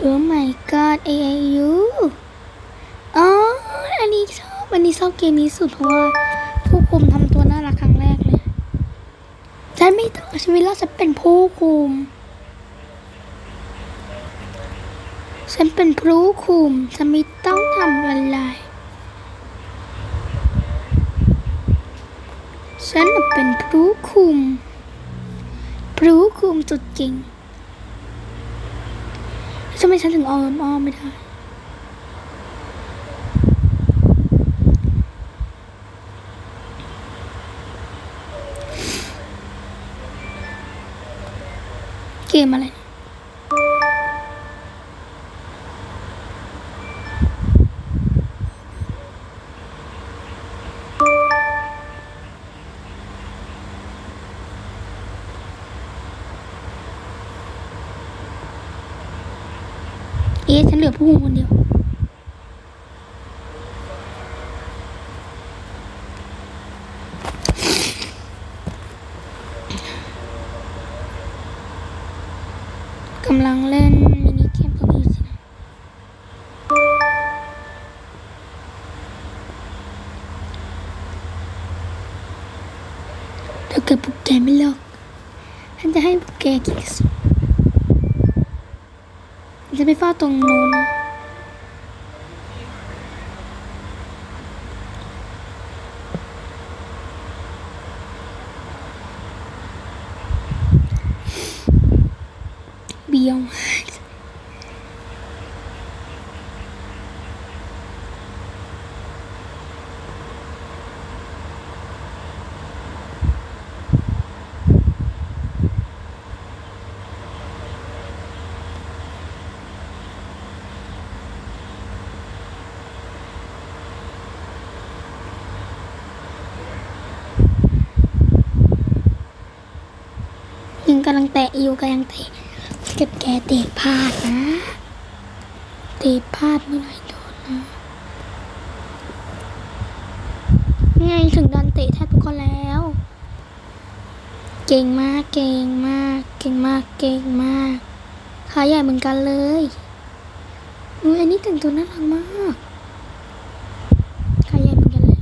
โอ้ my god AIU อ๋อ อันนี้ชอบ อันนี้ชอบเกมนี้สุดเพราะว่าผู้คุมทำตัวน่ารักครั้งแรกเลย ฉันไม่ต้องชีวิตรอดฉันเป็นผู้คุม ฉันเป็นผู้คุม ฉันไม่ต้องทำอะไร ฉันเป็นผู้คุม ผู้คุมจุดจริง ทำไมฉันถึงออมอ้อมไม่ได้ เกมอะไร๊ะฉันเหลือผู้คนเดียวกำลังเล่นมินิเกมตรงนี้สินะถ้าเกิดพวกแกไม่เลิกฉันจะให้พวกแกกินสุด จะไปเฝ้าตรงนู้น กำลังแตะอยู่กำลังเตะเก็บแกเตะพลาดนะเตะพลาดเมื่อไหร่โดนนะไงถึงดันเตะแทบทุกคนแล้ว เก่งมากเก่งมาก เก่งมากเก่งมากขาใหญ่เหมือนกันเลยอุ้ยอันนี้แต่งตัวน่ารักมากขาใหญ่เหมือนกันเลย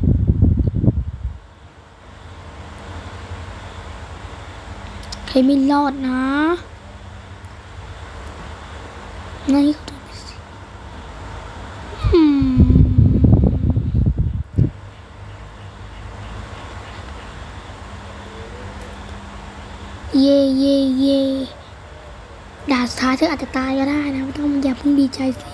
ไม่รอดนะไงเขาดูสิเย่เย่เย่ดาสุดท้ายเธออาจจะตายก็ได้นะไม่ต้องอย่าเพิ่งดีใจสิ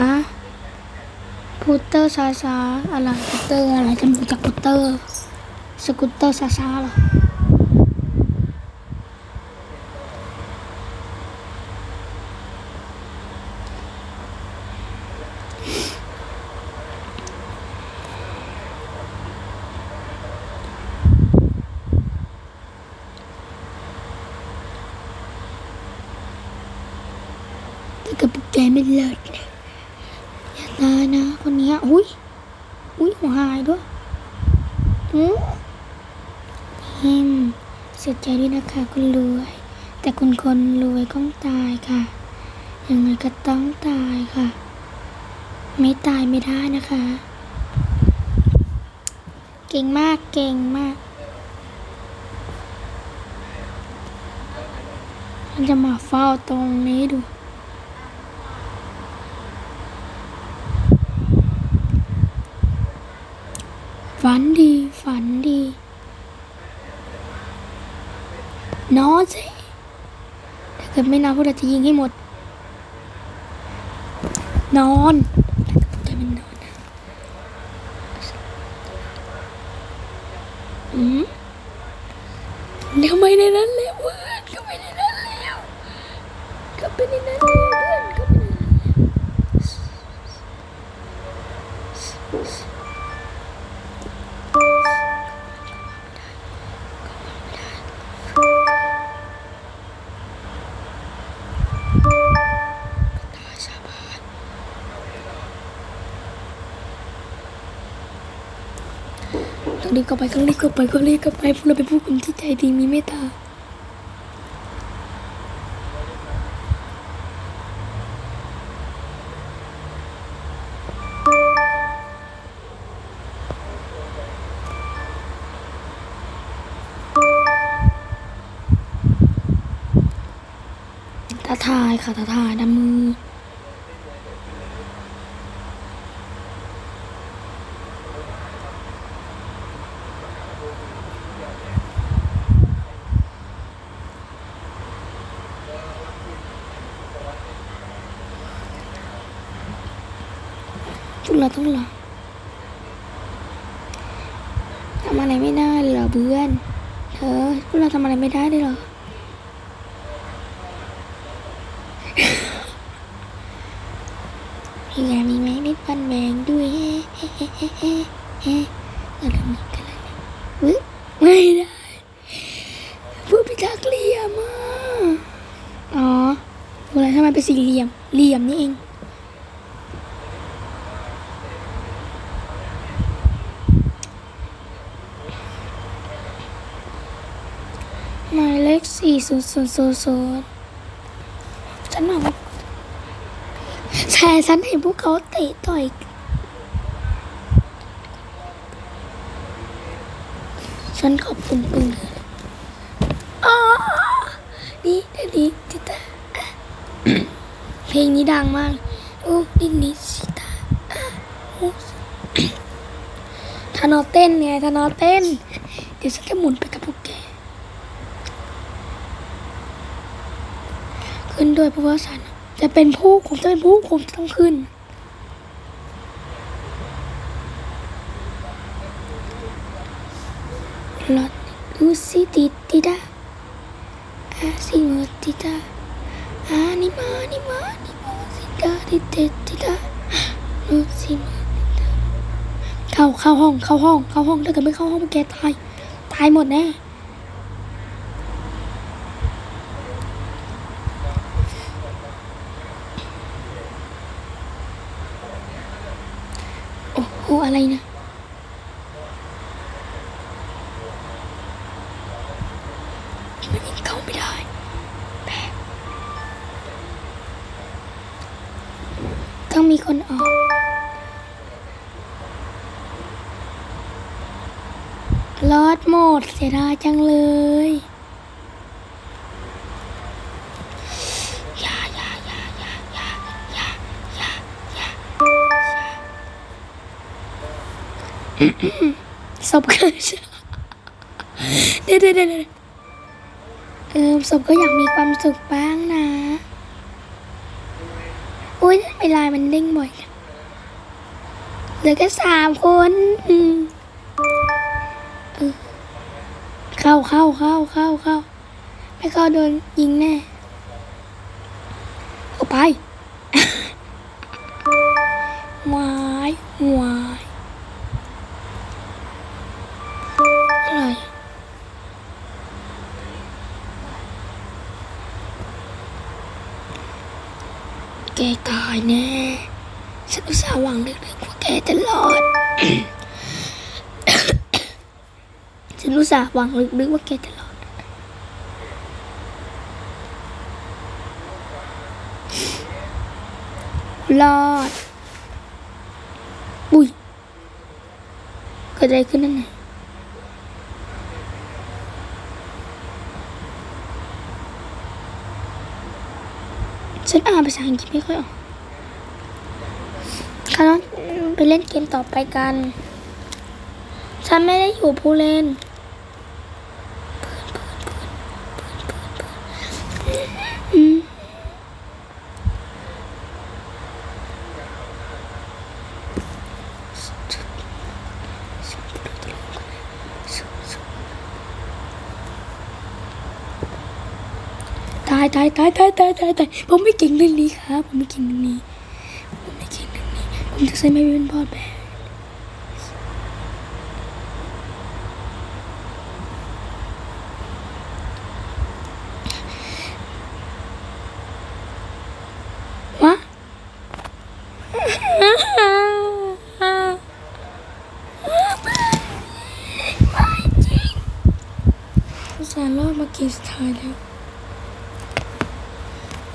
อะ พูเตอร์ซาซาอะไรพูเตายนะ คนนี้อุ้ยอุ้ยหัวหายด้วยอืมฮิมเสียใจด้วยนะคะคุณรวย แต่คุณคนรวยต้องตายค่ะ ยังไงก็ต้องตายค่ะ ไม่ตายไม่ได้นะคะ เก่งมากเก่งมากฉันจะมาเฝ้าตรงนี้ดู ฝันดี ฝันดี นอนสิ ถ้าเกิดไม่นอนพวกเราจะยิงให้หมด นอน รีบเข้าไปต้งรีบเข้าไปต้องรีบเข้าไปพวกเราเป็นผู้คนที่ใจดีมีเมตตาท้าทายค่ะท้าทายดำมือ ราต้องรอทำอะไรไม่ได้เลยเหรอเพื่อนเธอพวกเราทำอะไรไม่ได้เลยเหรอพี่ยามีไหมไม่ปันแมงด้วยเฮ้เฮ้เฮ้เฮ้เฮ้เฮ้เราทำเหมือนกันเลยอุ๊ยไม่ได้พวกพิทักษ์เหลี่ยมอะอ๋อพวกเรทำไมเป็นสี่เหลี่ยมเหลี่ยมนี่เอง หมายเลข สี่ศูนย์ศูนย์ศูนย์ศูนย์ฉันบอกแชร์ฉันเห็นพวกเขาเตะต่อยฉันขอบคุณปึงอ๋อนี่ดีจิตาเพลงนี้ดังมากโอ้ดินนี่สิตาโอ้ธนอเต้นไงธนอเต้น เดี๋ยวฉันจะหมุนไปกับพวกแก ขึ้นด้วยเพราะว่าฉันจะเป็นผู้ผมจะเป็นผู้ผมจะต้องขึ้นลอดดูสิติติดาอาซิโมติดาอานิมานิมานิมาสิดาติเตติดาดูสิมาติดาเข้าเข้าห้องเข้าห้องเข้าห้องถ้าเกิดไม่เข้าห้องมันแกตายตายหมดแน่ โอะไรนะมันยังเข้าไม่ได้แปลกต้องมีคนออกลอดหมดเสียดายจังเลย ศพก็เดี๋ยวเดี๋ยวเดี๋ยวเดี๋ยวเออศพก็อยากมีความสุขบ้างนะอุ้ยไมลายมันเด้งบ่อยเหลือแค่สามคนเออเข้าเข้าเข้าเข้าเข้าไม่เข้าโดนยิงแน่ออกไป แกตายแน่ ฉันอุตส่าห์หวังลึกๆว่าแกจะรอด ฉันอุตส่าห์หวังลึกๆว่าแกจะรอดรอด อุ้ยเกิดอะไรขึ้นนั่นไง ฉันอ่านภาษาอังกฤษไม่ค่อยออกคณะไปเล่นเกมต่อไปกัน ฉันไม่ได้อยู่ผู้เล่น อืม ตายตายตายตายตายตายตายผมไม่เก่งเรื่องนี้ครับ ผมไม่เก่งเรื่องนี้ ผมไม่เก่งเรื่องนี้ ผมจะใช้ไม่เป็นพ่อแบบวะส่าห์รอดมาเกมสุดท้ายแล้ว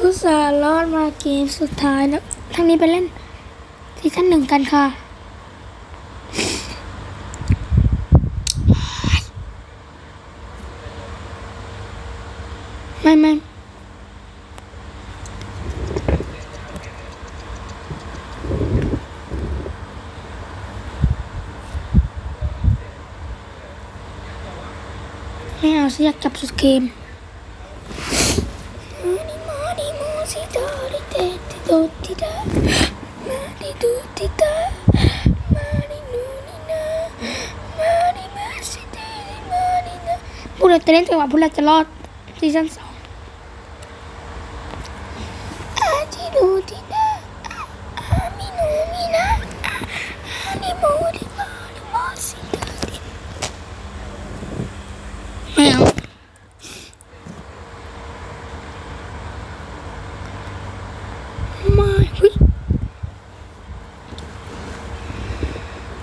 อุตส่าห์รอดมาเกมสุดท้ายแล้วทางนี้ไปเล่นซีซั่นหนึ่งกันค่ะ ไม่ไม่ไม่เอาสิอยากจับสุดเกม เราจะเล่นจังหวะพวกเราจะรอดซีซั่นสองอาดิดูติดาอามินูมินาอาดิมูดิมาดิมาสิดาดิไม่เอาไม่เฮ้ย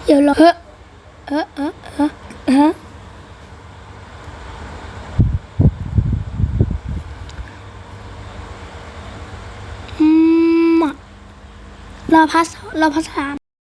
เดี๋ยวรอเฮ้อเออเออเออเอออืมอะรอ พัสเราพัสสาม